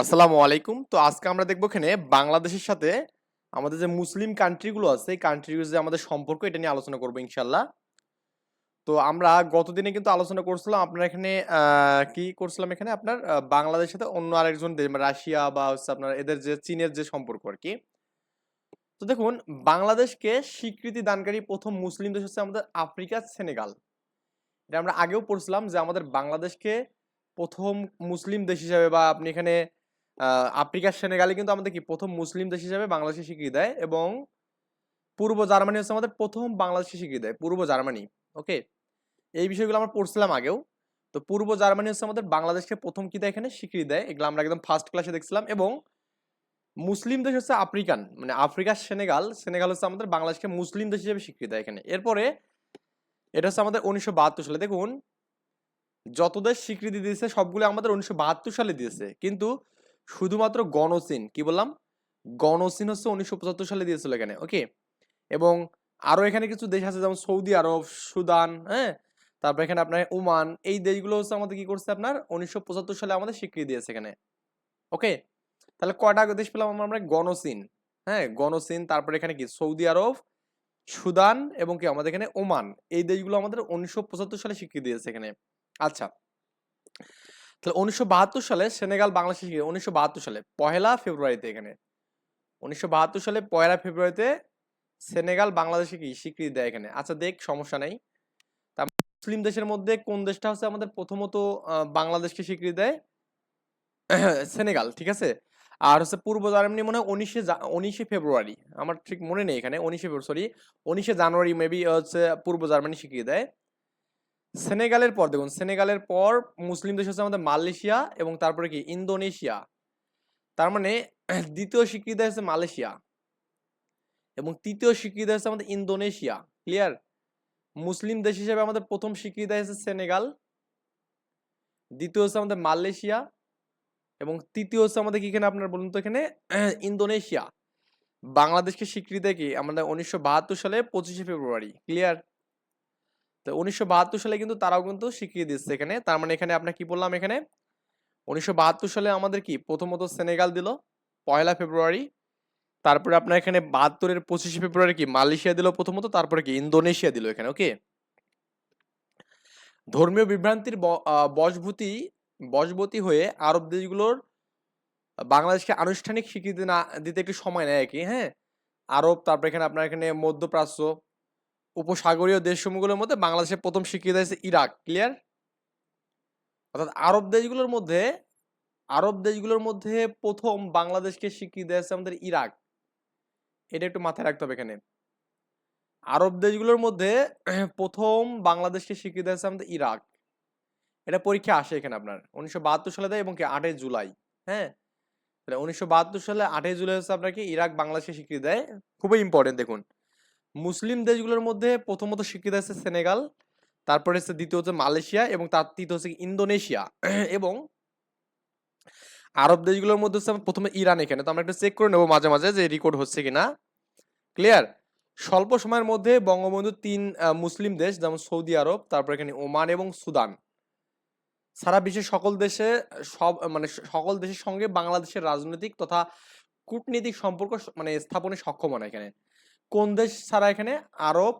আসসালামু আলাইকুম। তো আজকে আমরা দেখব এখানে বাংলাদেশের সাথে আমাদের যে মুসলিম কান্ট্রিগুলো আছে, এই কান্ট্রিগুলোর যে আমাদের সম্পর্ক, এটা নিয়ে আলোচনা করব ইনশাল্লাহ তো আমরা গতদিনে কিন্তু আলোচনা করছিলাম, আপনার এখানে কি করছিলাম এখানে? আপনার বাংলাদেশের সাথে অন্য আরেকজন দেশ মানে রাশিয়া বা হচ্ছে আপনার এদের যে চীনের যে সম্পর্ক আর কি। তো দেখুন, বাংলাদেশকে স্বীকৃতি দানকারী প্রথম মুসলিম দেশ হচ্ছে আমাদের আফ্রিকার সেনেগাল। এটা আমরা আগেও পড়ছিলাম যে আমাদের বাংলাদেশকে প্রথম মুসলিম দেশ হিসাবে বা আপনি এখানে আফ্রিকার সেনেগালে কিন্তু আমাদের কি, প্রথম মুসলিম দেশ হিসাবে বাংলাদেশকে স্বীকৃতি দেয় এবং পূর্ব জার্মানি হচ্ছে আমাদের প্রথম বাংলাদেশকে স্বীকৃতি দেয়, পূর্ব জার্মানি ওকে এই বিষয়গুলো আমরা পড়ছিলাম আগেও। তো পূর্ব জার্মানি হচ্ছে আমাদের বাংলাদেশকে প্রথম কি দেয় এখানে? স্বীকৃতি দেয়, এগুলো আমরা একদম ফার্স্ট ক্লাসে দেখছিলাম এবং মুসলিম দেশ হচ্ছে আফ্রিকান মানে আফ্রিকার সেনেগাল সেনেগাল হচ্ছে আমাদের বাংলাদেশকে মুসলিম দেশ হিসেবে স্বীকৃতি দেয় এখানে। এরপরে এটা হচ্ছে আমাদের উনিশশো বাহাত্তর সালে, দেখুন, যত দেশ স্বীকৃতি দিয়েছে, সবগুলো আমাদের উনিশশো বাহাত্তর সালে দিয়েছে, কিন্তু শুধুমাত্র গণচীন কি বললাম? গণচীন হচ্ছে উনিশশো পঁচাত্তর সালে দিয়েছিল এখানে ওকে এবং আরও এখানে কিছু দেশ আছে, যেমন সৌদি আরব, সুদান হ্যাঁ? তারপর এখানে আপনার ওমান, এই দেশগুলো হচ্ছে আমাদের কি করছে আপনার? উনিশশো পঁচাত্তর সালে আমাদের স্বীকৃতি দিয়েছে এখানে ওকে তাহলে কয়টা দেশ পেলাম আমরা? গণচীন হ্যাঁ? গণচীন তারপরে এখানে কি? সৌদি আরব, সুদান এবং কি? আমাদের এখানে ওমান, এই দেশগুলো আমাদের উনিশশো পঁচাত্তর সালে স্বীকৃতি দিয়েছে এখানে। আচ্ছা তাহলে উনিশশো বাহাত্তর সালে সেনেগাল বাংলাদেশে উনিশশো বাহাত্তর সালে পহেলা ফেব্রুয়ারিতে এখানে। উনিশশো বাহাত্তর সালে পয়লা ফেব্রুয়ারিতে সেনেগাল বাংলাদেশে কি স্বীকৃতি দেয় এখানে। আচ্ছা দেখ, সমস্যা নেই। তা মুসলিম দেশের মধ্যে কোন দেশটা হচ্ছে আমাদের প্রথমত বাংলাদেশকে স্বীকৃতি দেয়? সেনেগাল, ঠিক আছে? আর হচ্ছে পূর্ব জার্মানি মনে হয় উনিশে উনিশে ফেব্রুয়ারি। আমার ঠিক মনে নেই এখানে, উনিশে সরি, উনিশে জানুয়ারি মেবি হচ্ছে পূর্ব জার্মানি স্বীকৃতি দেয়। সেনেগালের পর, দেখুন, সেনেগালের পর মুসলিম দেশ হচ্ছে আমাদের মালয়েশিয়া এবং তারপরে কি? ইন্দোনেশিয়া। তার মানে দ্বিতীয় স্বীকৃতি হচ্ছে মালয়েশিয়া এবং তৃতীয় স্বীকৃতি হচ্ছে আমাদের ইন্দোনেশিয়া। ক্লিয়ার মুসলিম দেশ হিসেবে আমাদের প্রথম স্বীকৃতি হচ্ছে সেনেগাল, দ্বিতীয় হচ্ছে আমাদের মালয়েশিয়া এবং তৃতীয় হচ্ছে আমাদের কি এখানে আপনার বলুন তো এখানে? ইন্দোনেশিয়া। বাংলাদেশকে স্বীকৃতি কি? আমাদের উনিশশো বাহাত্তর সালে পঁচিশে ফেব্রুয়ারি। ক্লিয়ার তো উনিশশো বাহাত্তর সালে কিন্তু তারাও কিন্তু স্বীকৃতি দিচ্ছে এখানে। তার মানে এখানে আপনার কি বললাম এখানে? উনিশশো বাহাত্তর সালে আমাদের কি? প্রথমত সেনেগাল দিল, পয়লা ফেব্রুয়ারি। তারপরে আপনার এখানে বাহাত্তরের পঁচিশে ফেব্রুয়ারি কি? মালয়েশিয়া দিল প্রথমত, তারপরে কি? ইন্দোনেশিয়া দিল এখানে ওকে ধর্মীয় বিভ্রান্তির বশভূতি বশবতী হয়ে আরব দেশগুলোর বাংলাদেশকে আনুষ্ঠানিক স্বীকৃতি না, দিতে একটু সময় নেয় আর কি হ্যাঁ? আরব, তারপরে এখানে আপনার এখানে মধ্যপ্রাচ্য উপসাগরীয় দেশসমূহগুলোর মধ্যে বাংলাদেশের প্রথম স্বীকৃতি আছে ইরাক ক্লিয়ার অর্থাৎ আরব দেশগুলোর মধ্যে, আরব দেশগুলোর মধ্যে প্রথম বাংলাদেশকে স্বীকৃতি আছে আমাদের ইরাক। এটা একটু মাথায় রাখতে হবে এখানে। আরব দেশগুলোর মধ্যে প্রথম বাংলাদেশকে স্বীকৃতি আছে আমাদের ইরাক। এটা পরীক্ষা আসে এখানে আপনার। উনিশশো বাহাত্তর সালে দেয় এবং কি আটই জুলাই হ্যাঁ? তাহলে উনিশশো বাহাত্তর সালে আটই জুলাই হচ্ছে আপনার কি ইরাক বাংলাদেশকে স্বীকৃতি দেয়। খুবই ইম্পর্টেন্ট দেখুন। মুসলিম দেশগুলোর মধ্যে প্রথমত স্বীকৃতি আছে সেনেগাল, তারপরে হচ্ছে দ্বিতীয় হচ্ছে মালয়েশিয়া এবং তার তৃতীয় হচ্ছে ইন্দোনেশিয়া। এবং আরব দেশগুলোর মধ্যে হচ্ছে প্রথমে ইরান এখানে। তো আমরা একটু চেক করে নেব মাঝে মাঝে যে রেকর্ড হচ্ছে কিনা। ক্লিয়ার স্বল্প সময়ের মধ্যে বঙ্গবন্ধু তিন মুসলিম দেশ যেমন সৌদি আরব, তারপর এখানে ওমান এবং সুদান। সারা বিশ্বের সকল দেশে সব মানে সকল দেশের সঙ্গে বাংলাদেশের রাজনৈতিক তথা কূটনীতিক সম্পর্ক মানে স্থাপনে সক্ষম হয় এখানে। কোন দেশ ছাড়া এখানে আরব,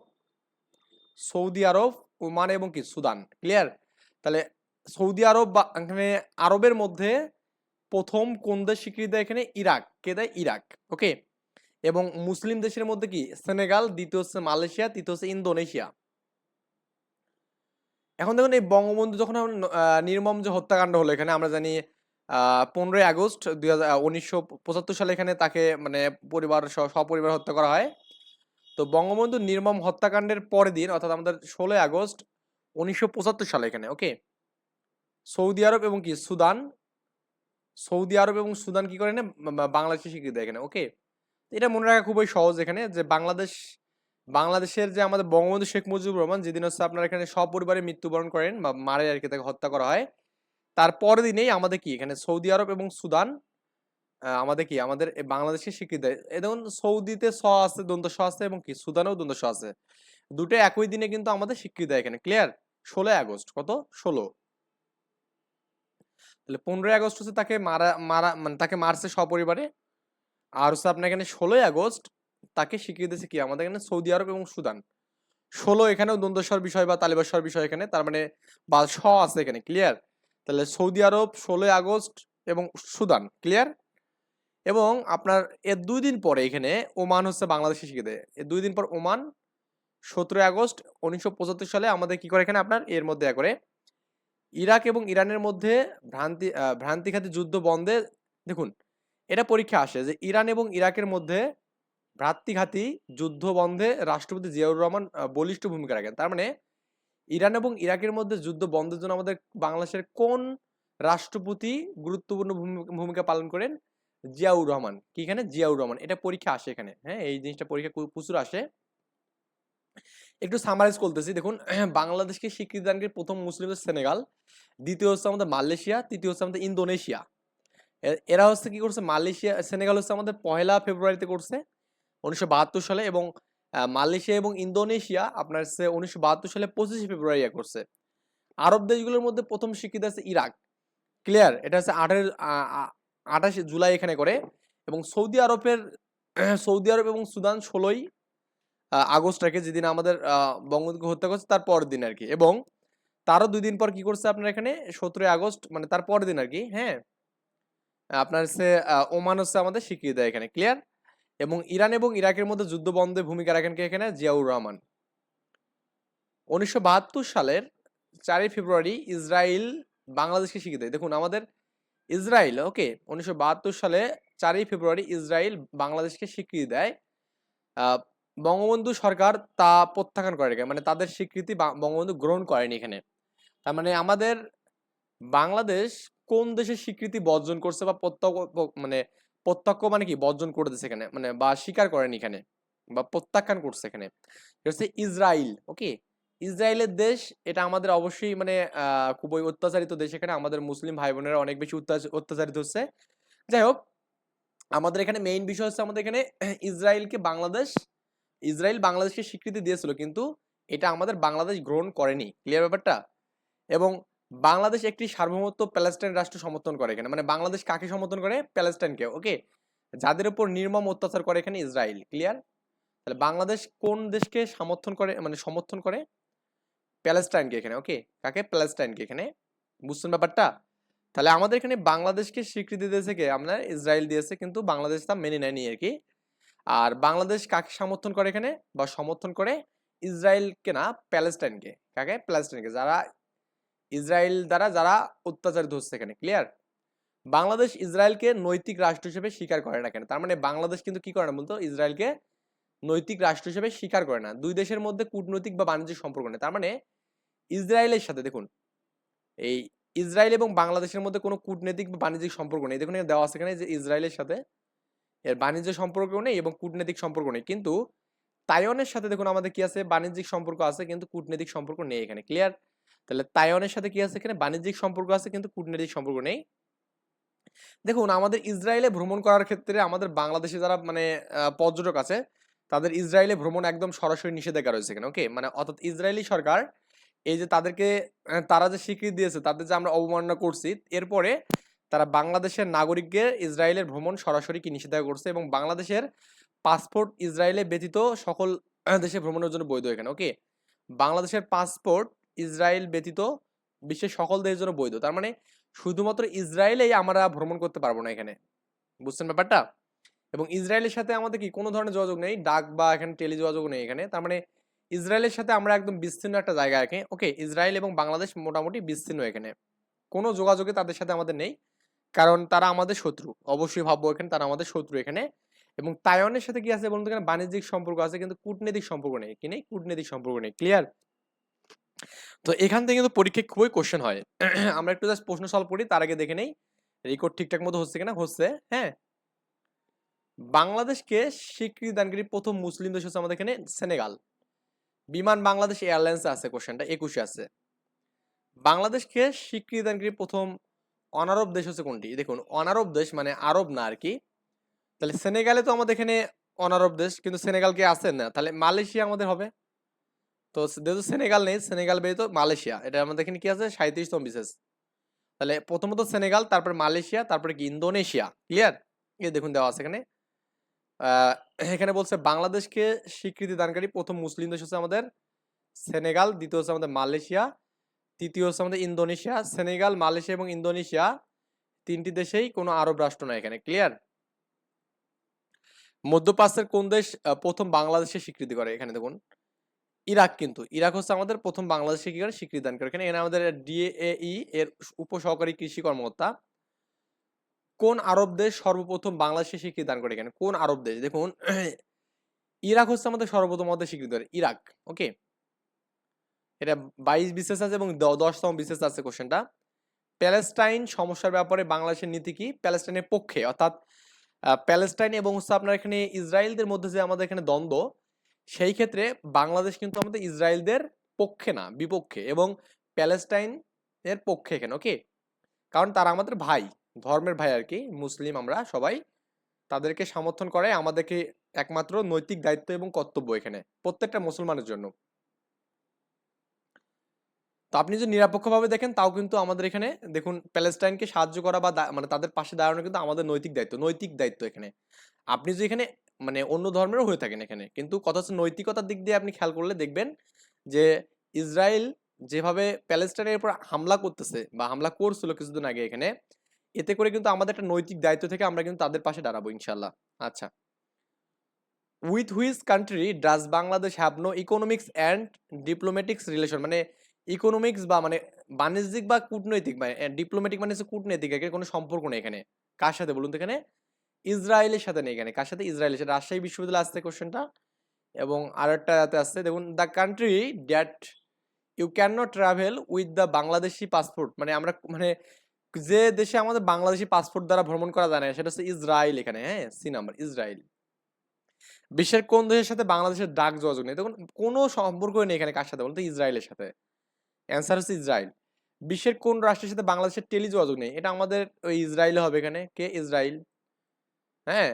সৌদি আরব, ওমান এবং কি, সুদান? ক্লিয়ার তাহলে সৌদি আরব বা এখানে আরবের মধ্যে প্রথম কোন দেশ স্বীকৃতি দেয় এখানে? ইরাক। কে দেয়? ইরাক। ওকে এবং মুসলিম দেশের মধ্যে কি? সেনেগাল, দ্বিতীয় হচ্ছে মালয়েশিয়া, তৃতীয় হচ্ছে ইন্দোনেশিয়া। এখন দেখুন, এই বঙ্গবন্ধু যখন নির্মম যে হত্যাকাণ্ড হলো এখানে, আমরা জানি পনেরোই আগস্ট দুই সালে এখানে তাকে মানে পরিবার সপরিবার হত্যা করা হয়। তো বঙ্গবন্ধু নির্মম হত্যাকাণ্ডের পরের দিন, অর্থাৎ আমাদের ষোলোই আগস্ট উনিশশো পঁচাত্তর সালে এখানে ওকে সৌদি আরব এবং কি? সুদান। সৌদি আরব এবং সুদান কি করে না বাংলাদেশে স্বীকৃতি দেয় এখানে ওকে এটা মনে রাখা খুবই সহজ এখানে যে বাংলাদেশ, বাংলাদেশের যে আমাদের বঙ্গবন্ধু শেখ মুজিবুর রহমান, যেদিন হচ্ছে আপনার এখানে সপরিবারে মৃত্যুবরণ করেন বা মারে আর কি তাকে হত্যা করা হয়, তার পরের দিনেই আমাদের কি? এখানে সৌদি আরব এবং সুদান আমাদের কি? আমাদের এ বাংলাদেশকে স্বীকৃতি দেয় দেখুন সৌদিতে স আছে দ্বন্দ্ব স আছে এবং কি? সুদানেও দ্বন্দ্ব স আছে। দুটো একই দিনে কিন্তু আমাদের স্বীকৃতি দেয় এখানে। ক্লিয়ার ষোলোই আগস্ট। কত? ষোলো। তাহলে পনেরোই আগস্ট হচ্ছে তাকে মারা মারা মানে তাকে মারছে সপরিবারে। আর হচ্ছে আপনার এখানে ষোলোই আগস্ট তাকে শিখিয়ে দিয়েছে কি? আমাদের এখানে সৌদি আরব এবং সুদান। ষোলো এখানেও দ্বন্দ্বস্বর বিষয় বা তালিবাস্বর বিষয় এখানে। তার মানে বা স আছে এখানে। ক্লিয়ার তাহলে সৌদি আরব, ষোলোই আগস্ট এবং সুদান। ক্লিয়ার এবং আপনার এর দুই দিন পরে এখানে ওমান হচ্ছে বাংলাদেশে শিখে দেয়। এর দুই দিন পর ওমান, সতেরোই আগস্ট উনিশশো পঁচাত্তর সালে আমাদের কি করে এখানে আপনার? এর মধ্যে করে ইরাক এবং ইরানের মধ্যে ভ্রান্তি ভ্রান্তিঘাতী যুদ্ধ বন্ধে দেখুন, এটা পরীক্ষা আসে যে ইরান এবং ইরাকের মধ্যে ভ্রাতৃঘাতী যুদ্ধ বন্ধে রাষ্ট্রপতি জিয়াউর রহমান বলিষ্ঠ ভূমিকা রাখেন। তার মানে ইরান এবং ইরাকের মধ্যে যুদ্ধ বন্ধের জন্য আমাদের বাংলাদেশের কোন রাষ্ট্রপতি গুরুত্বপূর্ণ ভূমি- ভূমিকা পালন করেন? জিয়াউর রহমান। কি এখানে? জিয়াউর রহমান। এটা পরীক্ষা আসে এখানে। হ্যাঁ এই জিনিসটা পরীক্ষা প্রচুর আসে। একটু সামারাইজ করতেছি। দেখুন, বাংলাদেশকে স্বীকৃতি দানকারী প্রথম মুসলিম হচ্ছে সেনেগাল, দ্বিতীয় হচ্ছে আমাদের মালয়েশিয়া, তৃতীয় হচ্ছে আমাদের ইন্দোনেশিয়া। এরা হচ্ছে কি করছে? মালয়েশিয়া, সেনেগাল হচ্ছে আমাদের পহেলা ফেব্রুয়ারিতে করছে, উনিশশো বাহাত্তর সালে এবং মালয়েশিয়া এবং ইন্দোনেশিয়া আপনার হচ্ছে উনিশশো বাহাত্তর সালে পঁচিশে ফেব্রুয়ারি করছে। আরব দেশগুলোর মধ্যে প্রথম স্বীকৃতি আছে ইরাক। ক্লিয়ার? এটা হচ্ছে আঠাশ আঠাশে জুলাই এখানে করে এবং সৌদি আরবের, সৌদি আরব এবং সুদান ষোলোই আগস্ট রাখে যেদিন আমাদের বঙ্গবন্ধুকে হত্যা করছে তার পরের দিন আর কি এবং তারও দুই দিন পর কি করছে আপনার এখানে? সতেরোই আগস্ট মানে তার পরের দিন আর কি হ্যাঁ? আপনার হচ্ছে ওমান হচ্ছে আমাদের স্বীকৃতি দেয় এখানে ক্লিয়ার এবং ইরান এবং ইরাকের মধ্যে যুদ্ধ বন্ধে ভূমিকা রাখেন কে এখানে? জিয়াউর রহমান। উনিশশো বাহাত্তর সালের চারই ফেব্রুয়ারি ইসরায়েল বাংলাদেশকে স্বীকৃতি দেয়। দেখুন, আমাদের ইসরায়েল ওকে, উনিশশো বাহাত্তর সালে চারই ফেব্রুয়ারি ইসরায়েল বাংলাদেশকে স্বীকৃতি দেয়। বঙ্গবন্ধু সরকার তা প্রত্যাখ্যান করে মানে তাদের স্বীকৃতি বঙ্গবন্ধু গ্রহণ করেনি এখানে। তার মানে আমাদের বাংলাদেশ কোন দেশের স্বীকৃতি বর্জন করছে বা প্রত্যক্ষ মানে প্রত্যক্ষ মানে কি? বর্জন করে দিচ্ছে এখানে মানে বা স্বীকার করেনি এখানে, বা প্রত্যাখ্যান করছে এখানে। হচ্ছে ইসরায়েল ওকে ইসরায়েলের দেশ, এটা আমাদের অবশ্যই মানে খুবই অত্যাচারিত দেশ। এখানে আমাদের মুসলিম ভাই বোনেরা অনেক বেশি অত্যাচারিত হচ্ছে। যাই হোক, আমাদের এখানে মেইন বিষয় হচ্ছে আমাদের এখানে ইসরায়েলকে বাংলাদেশ, ইসরায়েল বাংলাদেশকে স্বীকৃতি দিয়েছিল, কিন্তু এটা আমাদের বাংলাদেশ গ্রহণ করেনি। ক্লিয়ার ব্যাপারটা? এবং বাংলাদেশ একটি সার্বভৌমত্ব প্যালেস্টাইন রাষ্ট্র সমর্থন করে এখানে। মানে বাংলাদেশ কাকে সমর্থন করে? প্যালেস্টাইনকে, ওকে? যাদের উপর নির্মম অত্যাচার করে এখানে ইসরায়েল। ক্লিয়ার তাহলে বাংলাদেশ কোন দেশকে সমর্থন করে মানে সমর্থন করে? প্যালেস্টাইনকে এখানে ওকে কাকে? প্যালেস্টাইনকে এখানে। বুঝছেন ব্যাপারটা? তাহলে আমাদের এখানে বাংলাদেশকে স্বীকৃতি দিয়েছে কে? আমরা ইসরায়েল দিয়েছে, কিন্তু বাংলাদেশ তা মেনে নেয়নি আর কি। আর বাংলাদেশ কাকে সমর্থন করে এখানে? বা সমর্থন করে? ইসরায়েলকে না প্যালেস্টাইনকে কাকে? প্যালেস্টাইনকে যারা ইসরায়েল দ্বারা যারা অত্যাচারিত হচ্ছে এখানে ক্লিয়ার বাংলাদেশ ইসরায়েলকে নৈতিক রাষ্ট্র হিসেবে স্বীকার করে না কেন? তার মানে বাংলাদেশ কিন্তু কি করে না বলতো? ইসরায়েলকে নৈতিক রাষ্ট্র হিসেবে স্বীকার করে না। দুই দেশের মধ্যে কূটনৈতিক বা বাণিজ্যিক সম্পর্ক নেই। তার মানে ইসরায়েলের সাথে, দেখুন। এই ইসরায়েল এবং বাংলাদেশের মধ্যে কোনো কূটনৈতিক বা বাণিজ্যিক সম্পর্ক নেই। দেখুন দেওয়া আছে এখানে যে ইসরায়েলের সাথে এর বাণিজ্য সম্পর্ক নেই এবং কূটনৈতিক সম্পর্ক নেই। কিন্তু তাইওয়ানের সাথে, দেখুন, আমাদের কি আছে? বাণিজ্যিক সম্পর্ক আছে, কিন্তু কূটনৈতিক সম্পর্ক নেই এখানে। ক্লিয়ার তাহলে তাইওয়ানের সাথে কি আছে এখানে? বাণিজ্যিক সম্পর্ক আছে, কিন্তু কূটনৈতিক সম্পর্ক নেই। দেখুন, আমাদের ইসরায়েলে ভ্রমণ করার ক্ষেত্রে আমাদের বাংলাদেশে যারা মানে পর্যটক আছে, তাদের ইসরায়েলে ভ্রমণ একদম সরাসরি নিষেধাজ্ঞা রয়েছে এখানে ওকে মানে অর্থাৎ ইসরায়েলি সরকার এই যে তাদেরকে তারা যে স্বীকৃতি দিয়েছে, তাদের যে আমরা অবমাননা করছি, এরপরে তারা বাংলাদেশের নাগরিককে ইসরায়েলের ভ্রমণ সরাসরি কি নিষেধাজ্ঞা করছে এবং বাংলাদেশের পাসপোর্ট ইসরায়েলে ব্যতীত সকল দেশে ভ্রমণের জন্য বৈধ এখানে ওকে বাংলাদেশের পাসপোর্ট ইসরায়েল ব্যতীত বিশ্বের সকল দেশের জন্য বৈধ। তার মানে শুধুমাত্র ইসরায়েলেই আমরা ভ্রমণ করতে পারব না এখানে। বুঝছেন ব্যাপারটা? এবং ইসরায়েলের সাথে আমাদের কি কোনো ধরনের যোগাযোগ নেই? ডাক বা এখানে টেলি যোগাযোগ নেই এখানে। তার মানে ইসরায়েলের সাথে আমরা একদম বিচ্ছিন্ন একটা জায়গা রাখি ওকে ইসরায়েল এবং বাংলাদেশ মোটামুটি বিচ্ছিন্ন এখানে। কোনো যোগাযোগে তাদের সাথে আমাদের নেই, কারণ তারা আমাদের শত্রু। অবশ্যই ভাববো এখানে তারা আমাদের শত্রু এখানে। এবং তাইওয়ানের সাথে কি আছে বলুন এখানে? বাণিজ্যিক সম্পর্ক আছে, কিন্তু কূটনৈতিক সম্পর্ক নেই। কি নেই? কূটনৈতিক সম্পর্ক নেই। ক্লিয়ার তো এখান থেকে কিন্তু পরীক্ষায় খুবই কোশ্চেন হয়। আমরা একটু জাস্ট প্রশ্ন সলভ করি, তার আগে দেখে নেই। রেকর্ড ঠিকঠাক মতো হচ্ছে কিনা? হচ্ছে হ্যাঁ? বাংলাদেশকে স্বীকৃতি দানকারী প্রথম মুসলিম দেশ হচ্ছে আমাদের এখানে সেনেগাল বিমান বাংলাদেশ এয়ারলাইন্স আছে কোশ্চেনটা, একুশে আছে। বাংলাদেশকে স্বীকৃতিদানকারী প্রথম অনারব দেশ হচ্ছে কোনটি? দেখুন, অনারব দেশ মানে আরব না আর কি তাহলে সেনেগালে তো আমাদের এখানে অনারব দেশ, কিন্তু সেনেগাল কি আছে? না, তাহলে মালয়েশিয়া আমাদের হবে। তো যেহেতু সেনেগাল নেই, সেনেগাল ব্যতীত মালয়েশিয়া, এটা আমাদের এখানে কি আছে? সাঁত্রিশতম বিশেষ। তাহলে প্রথমত সেনেগাল, তারপরে মালয়েশিয়া, তারপরে কি ইন্দোনেশিয়া ক্লিয়ার এই দেখুন দেওয়া আছে এখানে। এখানে বলছে, বাংলাদেশকে স্বীকৃতি দানকারী প্রথম মুসলিম দেশ হচ্ছে আমাদের সেনেগাল, দ্বিতীয় হচ্ছে আমাদের মালয়েশিয়া, তৃতীয় হচ্ছে আমাদের ইন্দোনেশিয়া, সেনেগাল, মালয়েশিয়া এবং ইন্দোনেশিয়া তিনটি দেশেই কোনো আরব রাষ্ট্র নয় এখানে, ক্লিয়ার? মধ্যপ্রাচ্যের কোন দেশ প্রথম বাংলাদেশে স্বীকৃতি করে? এখানে দেখুন, ইরাক কিন্তু, ইরাক হচ্ছে আমাদের প্রথম বাংলাদেশে কি করে? স্বীকৃতি দান করে এখানে এখানে আমাদের ডিএই এর উপসহকারী কৃষি কর্মকর্তা। কোন আরব দেশ সর্বপ্রথম বাংলাদেশে স্বীকৃতি দান করে এখানে কোন আরব দেশ? দেখুন, ইরাক হচ্ছে আমাদের সর্বপ্রথম আমাদের স্বীকৃতি করে। Iraq, okay? এটা বাইশ বিশেষ আছে এবং দশতম বিশেষ আছে কোশ্চেনটা প্যালেস্টাইন সমস্যার ব্যাপারে বাংলাদেশের নীতি কি? প্যালেস্টাইনের পক্ষে, অর্থাৎ প্যালেস্টাইন এবং হচ্ছে আপনার এখানে ইসরায়েলদের মধ্যে যে আমাদের এখানে দ্বন্দ্ব, সেই ক্ষেত্রে বাংলাদেশ কিন্তু আমাদের ইসরায়েলদের পক্ষে না, বিপক্ষে এবং প্যালেস্টাইনের পক্ষে এখানে ওকে? কারণ তারা আমাদের ভাই। ধর্মের ভাই আর কি, মুসলিম আমরা সবাই, তাদেরকে সমর্থন করে আমাদেরকে একমাত্র নৈতিক দায়িত্ব এবং কর্তব্য এখানে, প্রত্যেকটা মুসলমানের জন্য। তো আপনি যদি নিরপেক্ষভাবে দেখেন, তাও কিন্তু আমাদের এখানে, দেখুন, প্যালেস্টাইনকে সাহায্য করা বা মানে তাদের পাশে দাঁড়ানো কিন্তু আমাদের নৈতিক দায়িত্ব নৈতিক দায়িত্ব এখানে। আপনি যদি এখানে মানে অন্য ধর্মেরও হয়ে থাকেন এখানে, কিন্তু কথা হচ্ছে নৈতিকতার দিক দিয়ে আপনি খেয়াল করলে দেখবেন যে, ইসরায়েল যেভাবে প্যালেস্টাইনের উপর হামলা করতেছে বা হামলা করছিল কিছুদিন আগে এখানে এতে করে কিন্তু আমাদের একটা নৈতিক দায়িত্ব থেকে আমরা কিন্তু তাদের পাশে দাঁড়াবো, ইনশাল্লাহ। আচ্ছা। With which country does Bangladesh have no economics and diplomatics relation মানে ইকোনমিক্স বা মানে বাণিজ্যিক বা কূটনৈতিক মানে ডিপ্লোম্যাটিক মানে হচ্ছে কূটনৈতিক এখানে কোনো সম্পর্ক নেই এখানে। কার সাথে বলুন তো এখানে? ইসরায়েলের সাথে নেই এখানে। কার সাথে? ইসরায়েলের সাথে। রাজশাহী বিশ্ববিদ্যালয় আসছে কোশ্চেনটা এবং আর আরেকটাতে আসছে, দেখুন the country that you can not travel with the Bangladeshi passport মানে আমরা মানে যে দেশে আমাদের বাংলাদেশি পাসপোর্ট দ্বারা ভ্রমণ করা যায় না, সেটা হচ্ছে ইসরায়েল এখানে হ্যাঁ? C number Israel. বিশ্বের কোন দেশের সাথে বাংলাদেশের ডাক যোগাযোগ নেই? দেখুন, কোনো সম্পর্কই নেই এখানে কার সাথে বলতে ইসরায়েলের সাথে। অ্যান্সার হচ্ছে ইসরায়েল। বিশ্বের কোন রাষ্ট্রের সাথে বাংলাদেশের টেলি যোগাযোগ নেই? এটা আমাদের ওই ইসরায়েলে হবে এখানে। কে? ইসরায়েল। হ্যাঁ?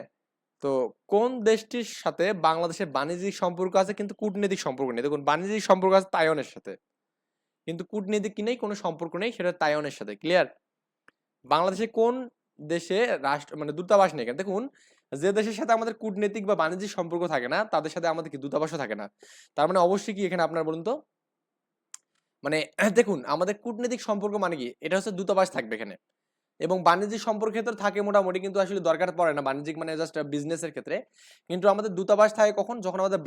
তো কোন দেশটির সাথে বাংলাদেশের বাণিজ্যিক সম্পর্ক আছে, কিন্তু কূটনৈতিক সম্পর্ক নেই? দেখুন, বাণিজ্যিক সম্পর্ক আছে তাইওয়ানের সাথে। কিন্তু কূটনীতিক কি নেই? কোনো সম্পর্ক নেই, সেটা তাইওয়ানের সাথে। ক্লিয়ার বাংলাদেশে কোন দেশে রাষ্ট্র মানে দূতাবাস নেই এখানে দেখুন, যে দেশের সাথে আমাদের কূটনৈতিক বা বাণিজ্যিক সম্পর্ক থাকে না, তাদের সাথে আমাদের কি দূতাবাসও থাকে না? তার মানে অবশ্যই কি এখানে আপনার বলুন তো? মানে দেখুন, আমাদের কূটনৈতিক সম্পর্ক মানে কি? এটা হচ্ছে দূতাবাস থাকবে এখানে। এবং বাণিজ্যিক সম্পর্কের ক্ষেত্রে থাকে মোটামুটি, কিন্তু আসলে দরকার পড়ে না। বাণিজ্যিক মানে জাস্ট বিজনেসের ক্ষেত্রে। কিন্তু আমাদের দূতাবাস থাকে কখন? যখন আমাদের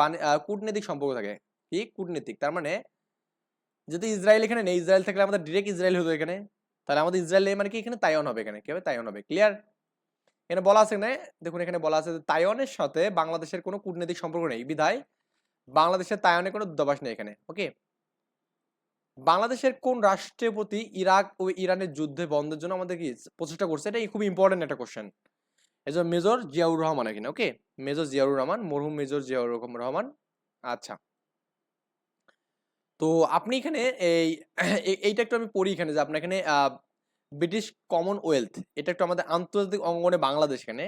কূটনৈতিক সম্পর্ক থাকে। কি? কূটনৈতিক। তার মানে যদি ইসরায়েল এখানে নেই, ইসরায়েল থাকলে আমাদের ডিরেক্ট ইসরায়েল হতো এখানে। তাহলে আমাদের ইসরায়েল মানে কি? এখানে তাইওয়ান হবে এখানে। কি হবে? তাইওয়ান হবে। ক্লিয়ার এখানে বলা আছে এখানে দেখুন, এখানে বলা আছে তাইওয়ানের সাথে বাংলাদেশের কোনো কূটনৈতিক সম্পর্ক নেই। বিধায় বাংলাদেশের তাইওয়ানে কোনো দূতাবাস নেই এখানে। ওকে বাংলাদেশের কোন রাষ্ট্রের প্রতি ইরাক ও ইরানের যুদ্ধে বন্ধের জন্য আমাদের কি প্রচেষ্টা করছে? এটা খুব ইম্পর্টেন্ট একটা কোশ্চেন যে মেজর জিয়াউর রহমান এখানে। ওকে মেজর জিয়াউর রহমান, মরহুম মেজর জিয়াউর রহমান। আচ্ছা। তো আপনি এখানে এই এই- এইটা একটু আমি পড়ি এখানে যে আপনার এখানে ব্রিটিশ কমনওয়েলথ এটা একটু আমাদের আন্তর্জাতিক অঙ্গনে বাংলাদেশ এখানে।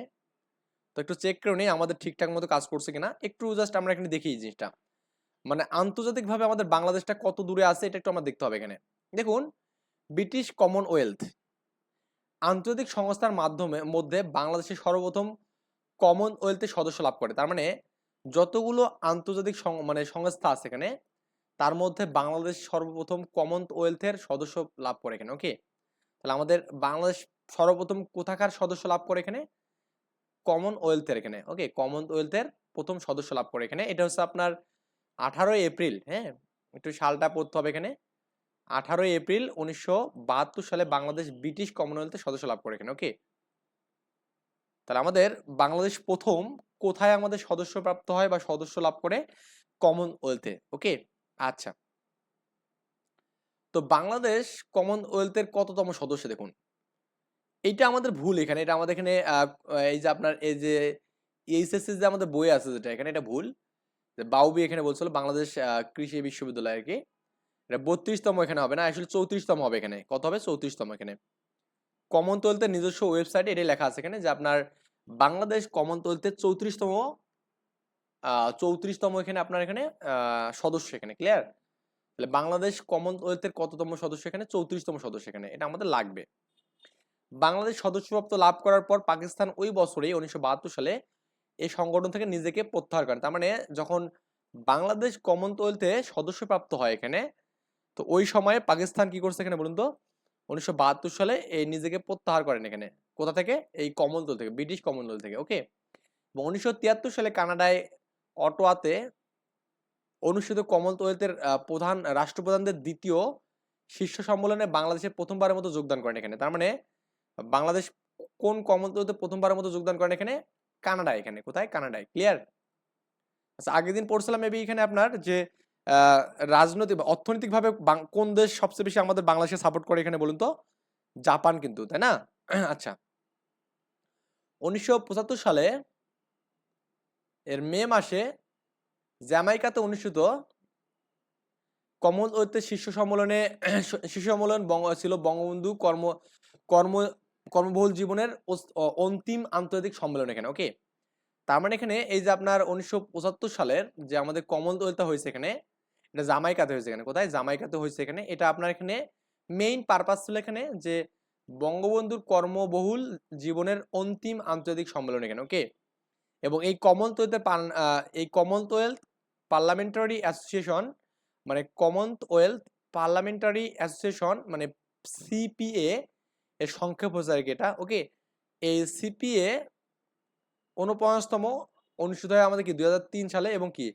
তো একটু চেক করে নিই আমাদের ঠিকঠাক মতো কাজ করছে কিনা। একটু জাস্ট আমরা এখানে দেখি জিনিসটা। মানে আন্তর্জাতিকভাবে আমাদের বাংলাদেশটা কত দূরে আছে এটা একটু আমরা দেখতে হবে এখানে। দেখুন ব্রিটিশ কমনওয়েলথ আন্তর্জাতিক সংস্থার মাধ্যমে, মধ্যে বাংলাদেশের সর্বপ্রথম কমনওয়েলথের সদস্য লাভ করে। তার মানে যতগুলো আন্তর্জাতিক মানে সংস্থা আছে এখানে তার মধ্যে বাংলাদেশ সর্বপ্রথম কমনওয়েলথের সদস্য লাভ করে এখানে ওকে তাহলে আমাদের বাংলাদেশ সর্বপ্রথম কোথাকার সদস্য লাভ করে এখানে? কমনওয়েলথের এখানে ওকে কমনওয়েলথের প্রথম সদস্য লাভ করে এখানে। এটা হচ্ছে আপনার আঠারোই এপ্রিল হ্যাঁ? একটু সালটা পড়তে হবে এখানে। আঠারোই এপ্রিল উনিশশো বাহাত্তর সালে বাংলাদেশ ব্রিটিশ কমনওয়েলথের সদস্য লাভ করে এখানে ওকে তাহলে আমাদের বাংলাদেশ প্রথম কোথায় আমাদের সদস্য প্রাপ্ত হয় বা সদস্য লাভ করে? কমনওয়েলথে ওকে আচ্ছা। তো বাংলাদেশ কমনওয়েলথের কততম সদস্য দেখুন? এইটা আমাদের ভুল এখানে, এটা আমাদের এখানে এই যে আপনার, এই যে এইচএসসি যে আমাদের বই আছে যেটা, এখানে এটা ভুল। বাউবি এখানে বলছিল বাংলাদেশ কৃষি বিশ্ববিদ্যালয় আর কি। এটা বত্রিশতম এখানে হবে না, আসলে চৌত্রিশতম হবে এখানে। কত হবে? চৌত্রিশতম এখানে। কমনওয়েলথের নিজস্ব ওয়েবসাইটে এটাই লেখা আছে এখানে যে আপনার বাংলাদেশ কমনওয়েলথের চৌত্রিশতম চৌত্রিশতম এখানে আপনার এখানে সদস্য এখানে ক্লিয়ার তাহলে বাংলাদেশ কমনওয়েলথের কততম সদস্য এখানে? চৌত্রিশতম সদস্য এখানে, এটা আমাদের লাগবে। বাংলাদেশ সদস্যপ্রাপ্ত লাভ করার পর পাকিস্তান ওই বছরেই উনিশশো সালে, এই সংগঠন থেকে নিজেকে প্রত্যাহার করে। তার মানে যখন বাংলাদেশ কমনওয়েলথে সদস্যপ্রাপ্ত হয় এখানে, তো ওই সময়ে পাকিস্তান কি করছে এখানে বলুন তো? উনিশশো বাহাত্তর সালে এই নিজেকে প্রত্যাহার করেন এখানে। কোথা থেকে? এই কমনওয়েলথ থেকে, ব্রিটিশ কমনওয়েলথ থেকে ওকে এবং উনিশশো তিয়াত্তর সালে কানাডায় অটোয়াতে অনুষ্ঠিত কমনওয়েলথের প্রধান রাষ্ট্রপ্রধানদের দ্বিতীয় শীর্ষ সম্মেলনে বাংলাদেশের প্রথমবারের মতো যোগদান করেন এখানে। তার মানে বাংলাদেশ কোন কমনওয়েলথে প্রথমবারের মতো যোগদান করেন এখানে? কানাডায় এখানে। কোথায়? কানাডায়। ক্লিয়ার? আচ্ছা আগের দিন পড়ছিলাম মেবি এখানে আপনার যে রাজনৈতিক অর্থনৈতিকভাবে কোন দেশ সবচেয়ে বেশি আমাদের বাংলাদেশে সাপোর্ট করে এখানে বলুন তো? জাপান কিন্তু, তাই না? আচ্ছা। উনিশশো পঁচাত্তর সালে এর মে মাসে জ্যামাইকাতে অনুষ্ঠিত কমনওয়েলথের শীর্ষ সম্মেলনে শীর্ষ সম্মেলন ছিল বঙ্গবন্ধু কর্ম কর্ম, কর্মবহুল জীবনের অন্তিম আন্তর্জাতিক সম্মেলন এখানে ওকে তার মানে এখানে এই যে আপনার উনিশশো পঁচাত্তর সালের যে আমাদের কমল কমনওয়েলথ হয়েছে এখানে, এটা জামাইকাতে হয়েছে এখানে, কোথায়? জামাইকাতে হয়েছে এখানে। এটা আপনার এখানে মেইন পারপাস ছিল এখানে যে বঙ্গবন্ধুর কর্মবহুল জীবনের অন্তিম আন্তর্জাতিক সম্মেলন এখানে ওকে এবং এই কমনওয়েলথের এই কমনওয়েলথ পার্লামেন্টারি অ্যাসোসিয়েশন মানে কমনওয়েলথ পার্লামেন্টারি অ্যাসোসিয়েশন মানে সিপিএ এর সংক্ষেপ হচ্ছে কি এটা ওকে এই সিপিএ উনপঞ্চাশতম অনুষ্ঠিত হয় আমাদের কি, দুই সালে এবং কি?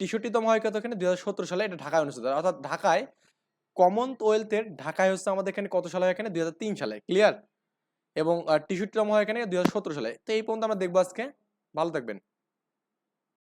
তেষট্টিতম হয় কত এখানে? দু হাজার সতেরো সালে এটা ঢাকায় অনুষ্ঠিত হয়। অর্থাৎ ঢাকায় কমনওয়েলথের ঢাকায় হচ্ছে আমাদের এখানে কত সালে হয় এখানে? দুই হাজার তিন সালে ক্লিয়ার এবং তেষট্টিতম হয় এখানে দুই সালে। তো এই পর্যন্ত আমরা দেখব আজকে। ভালো থাকবেন।